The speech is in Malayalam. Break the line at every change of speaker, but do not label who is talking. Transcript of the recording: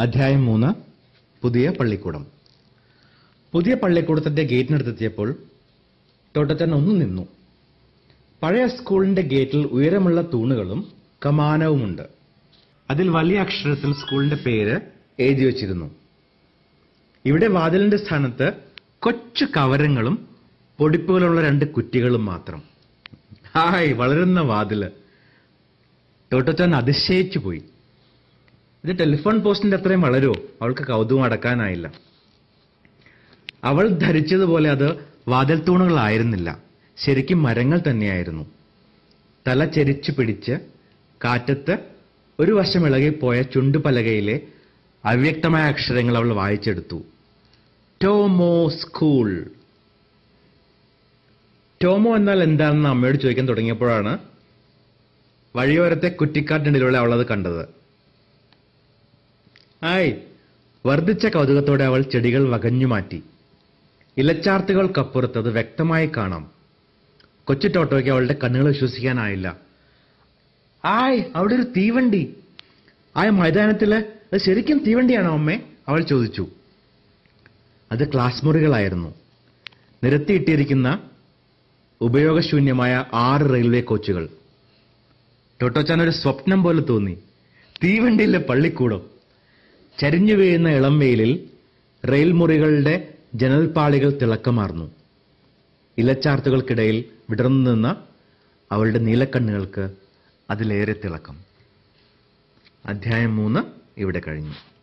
അധ്യായം മൂന്ന്. പുതിയ പള്ളിക്കൂടം. പുതിയ പള്ളിക്കൂടത്തിന്റെ ഗേറ്റിനടുത്തെത്തിയപ്പോൾ തോട്ടത്തൻ ഒന്ന് നിന്നു. പഴയ സ്കൂളിന്റെ ഗേറ്റിൽ ഉയരമുള്ള തൂണുകളും കമാനവുമുണ്ട്. അതിൽ വലിയ അക്ഷരത്തിൽ സ്കൂളിന്റെ പേര് എഴുതി വച്ചിരുന്നു. ഇവിടെ വാതിലിന്റെ സ്ഥാനത്ത് കൊച്ചു കവരങ്ങളും പൊടിപ്പുകളുള്ള രണ്ട് കുറ്റികളും മാത്രം. ഹായ് വളരുന്ന വാതിൽ. തോട്ടത്തൻ അതിശയിച്ചു പോയി ഇത് ടെലിഫോൺ പോസ്റ്റിന്റെ അത്രയും വളരുമോ അവൾക്ക് കൗതുകം അടക്കാനായില്ല. അവൾ ധരിച്ചതുപോലെ അത് വാതിൽ തൂണുകളായിരുന്നില്ല. ശരിക്കും മരങ്ങൾ തന്നെയായിരുന്നു. തല ചെരിച്ചു പിടിച്ച് കാറ്റത്ത് ഒരു വശം ഇളകിപ്പോയ ചുണ്ടുപലകയിലെ അവ്യക്തമായ അക്ഷരങ്ങൾ അവൾ വായിച്ചെടുത്തു. Tomo school. ടോമോ എന്നാൽ എന്താണെന്ന് അമ്മയോട് ചോദിക്കാൻ തുടങ്ങിയപ്പോഴാണ് വഴിയോരത്തെ കുറ്റിക്കാട്ടിനിടയിലൂടെ അവളത് കണ്ടത്. ആയ് വർദ്ധിച്ച കൗതുകത്തോടെ അവൾ ചെടികൾ വകഞ്ഞു മാറ്റി. അത് വ്യക്തമായി കാണാം. കൊച്ചു ടോട്ടോയ്ക്ക് അവളുടെ കണ്ണുകൾ വിശ്വസിക്കാനായില്ല ആയ് അവിടെ ഒരു തീവണ്ടി. ആയ മൈതാനത്തിൽ അത് ശരിക്കും തീവണ്ടിയാണോ അമ്മേ? അവൾ ചോദിച്ചു. അത് ക്ലാസ് മുറികളായിരുന്നു. നിരത്തിയിട്ടിരിക്കുന്ന ഉപയോഗശൂന്യമായ ആറ് റെയിൽവേ കോച്ചുകൾ. ടോട്ടോച്ചാൻ ഒരു സ്വപ്നം പോലെ തോന്നി. തീവണ്ടിയിലെ പള്ളിക്കൂടം. ചരിഞ്ഞു വീഴുന്ന ഇളം വെയിലിൽ റെയിൽ മുറികളുടെ തിളക്കമാർന്നു. ഇലച്ചാർത്തുകൾക്കിടയിൽ വിടർന്നു നിന്ന അവളുടെ നീലക്കണ്ണുകൾക്ക് അതിലേറെ തിളക്കം. അധ്യായം മൂന്ന് ഇവിടെ കഴിഞ്ഞു.